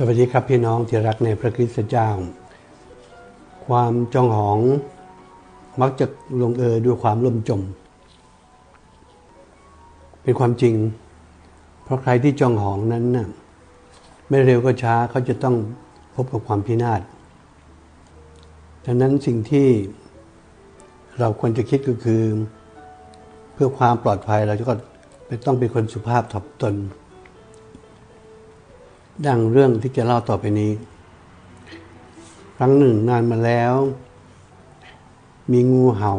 สวัสดีครับพี่น้องที่รักในพระคริสตเจ้า ความจองหองมักจะลงเอยด้วยความล่มจม เป็นความจริง เพราะใครที่จองหองนั้นน่ะไม่เร็วก็ช้าเขาจะต้องพบกับความพินาศดังนั้นสิ่งที่เราควรจะคิดก็คือ เพื่อความปลอดภัยเราก็ต้องเป็นคนสุภาพถ่อมตน ดังเรื่องที่จะเล่าต่อไปนี้ ครั้งหนึ่งนานมาแล้ว มีงูเห่า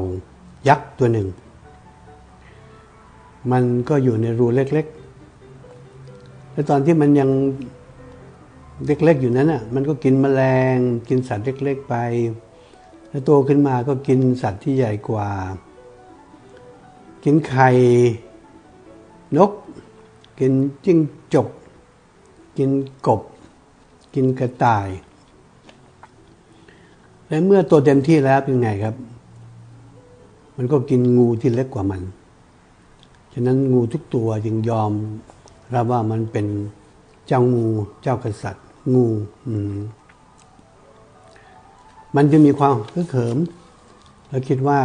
ยักษ์ตัวหนึ่ง มันก็อยู่ในรูเล็กๆ และตอนที่มันยังเล็กๆอยู่นั้นอะ มันก็กินแมลง กินสัตว์เล็กๆไป แล้วโตขึ้นมาก็กินสัตว์ที่ใหญ่กว่า กินไข่นก กินจิ้งจก กินกบ กินกระต่าย และเมื่อโตเต็มที่แล้วเป็นไงครับ มันก็กินงูที่เล็กกว่ามัน ฉะนั้นงูทุกตัวจึงยอมรับว่ามันเป็นเจ้างูเจ้ากษัตริย์ งูอืมันจะมีความคึกเขิม และคิดว่า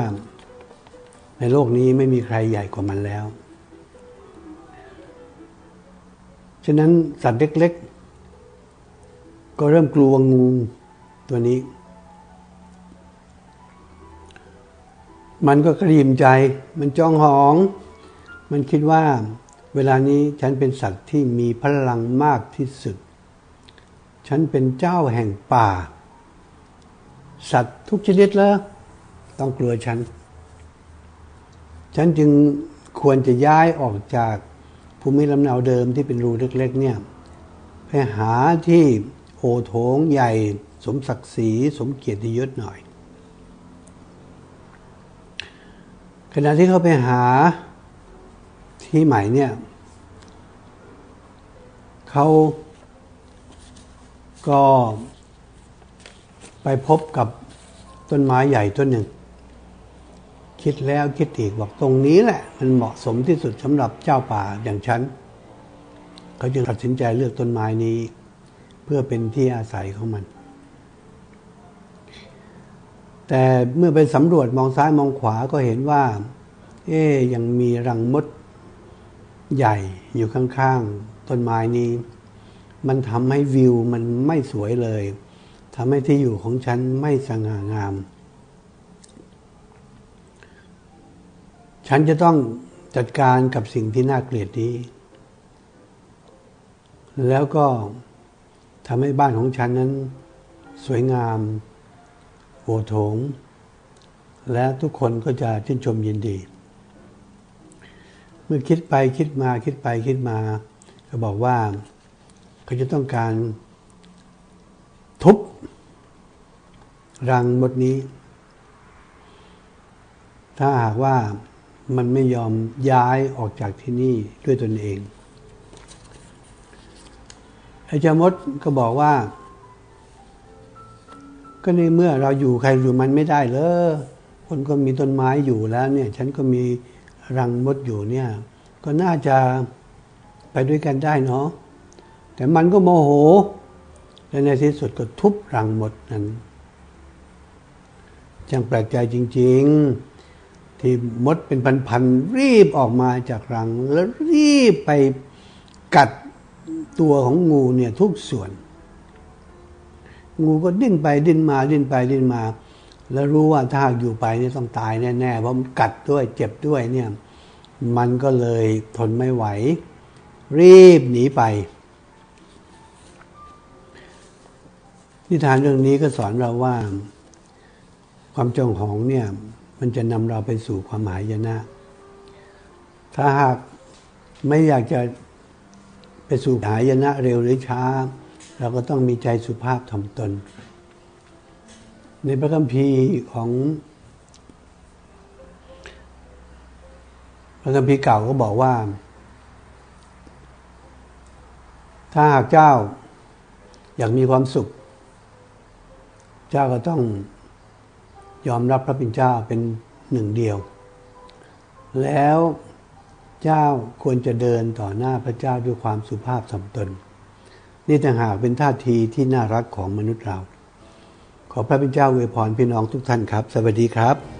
ในโลกนี้ไม่มีใครใหญ่กว่ามันแล้ว ฉะนั้นสัตว์เล็ก ๆ ก็เริ่มกลัวงูตัวนี้ มันก็กระยิมใจ มันจ้องหอง มันคิดว่าเวลานี้ฉันเป็นสัตว์ที่มีพลังมากที่สุด ฉันเป็นเจ้าแห่งป่า สัตว์ทุกชนิดแล้ว ต้องกลัวฉัน ฉันจึงควรจะย้ายออกจาก ภูมิลำเนาเดิมที่เป็นรูเล็กๆเนี่ยไปหาที่โอโถงใหญ่สมศักดิ์ศรีสมเกียรติยศหน่อย ขณะที่เขาไปหาที่ใหม่เนี่ยเขาก็ไปพบกับต้นไม้ใหญ่ต้นหนึ่ง คิดแล้วคิดอีกบอกตรงนี้แหละ มันเหมาะสมที่สุดสำหรับเจ้าป่าอย่างฉันเขาจึงตัดสินใจเลือกต้นไม้นี้ เพื่อเป็นที่อาศัยของมัน แต่เมื่อไปสำรวจมองซ้ายมองขวาก็เห็นว่า เอ๊ยังมีรังมดใหญ่อยู่ข้างๆต้นไม้นี้ มันทำให้วิวมันไม่สวยเลยทำให้ที่อยู่ของฉันไม่สง่างาม ฉันจะต้องจัดการกับสิ่งที่น่าเกลียดนี้ แล้วก็ทำให้บ้านของฉันนั้น สวยงามโอโถง และทุกคนก็จะชื่นชมยินดี เมื่อคิดไปคิดมาคิดไปคิดมา ก็บอกว่าเขาจะต้องการทุบรังมดนี้ ถ้าหากว่า มันไม่ยอมย้ายออกจากที่นี่ด้วยตนเองไอ้เจ้ามดก็บอกว่า ก็ในเมื่อเราอยู่ใครอยู่มันไม่ได้เลยคนก็มีต้นไม้อยู่แล้วเนี่ย ฉันก็มีรังมดอยู่เนี่ย ก็น่าจะไปด้วยกันได้เนาะแต่มันก็โมโห และในที่สุดก็ทุบรังมดนั้นจังแปลกใจจริง ๆ ที่มดเป็นพันๆรีบออกมาจากรัง แล้วรีบไปกัดตัวของงูเนี่ยทุกส่วน งูก็ดิ้นไปดิ้นมาดิ้นไปดิ้นมา แล้วรู้ว่าถ้าอยู่ไปนี่ต้องตายแน่ๆเพราะมันกัดด้วยเจ็บด้วยเนี่ยมันก็เลยทนไม่ไหว รีบหนีไป นิทานเรื่องนี้ก็สอนเราว่า ความจองหองเนี่ย มันจะนำเราไปสู่ความหมายยนะ ถ้าหากไม่อยากจะไปสู่หายนะเร็วหรือช้า เราก็ต้องมีใจสุภาพถ่อมตน ในพระคัมภีร์ของ พระคัมภีร์เก่าก็บอกว่า ถ้าหากเจ้าอยากมีความสุข เจ้าก็ต้อง ยอมรับพระเป็นเจ้าเป็นหนึ่งเดียว แล้วเจ้าควรจะเดินต่อหน้าพระเจ้าด้วยความสุภาพสมตน นี่ต่างหากเป็นท่าทีที่น่ารักของมนุษย์เรา ขอพระเป็นเจ้าอวยพรพี่น้องทุกท่านครับ สวัสดีครับ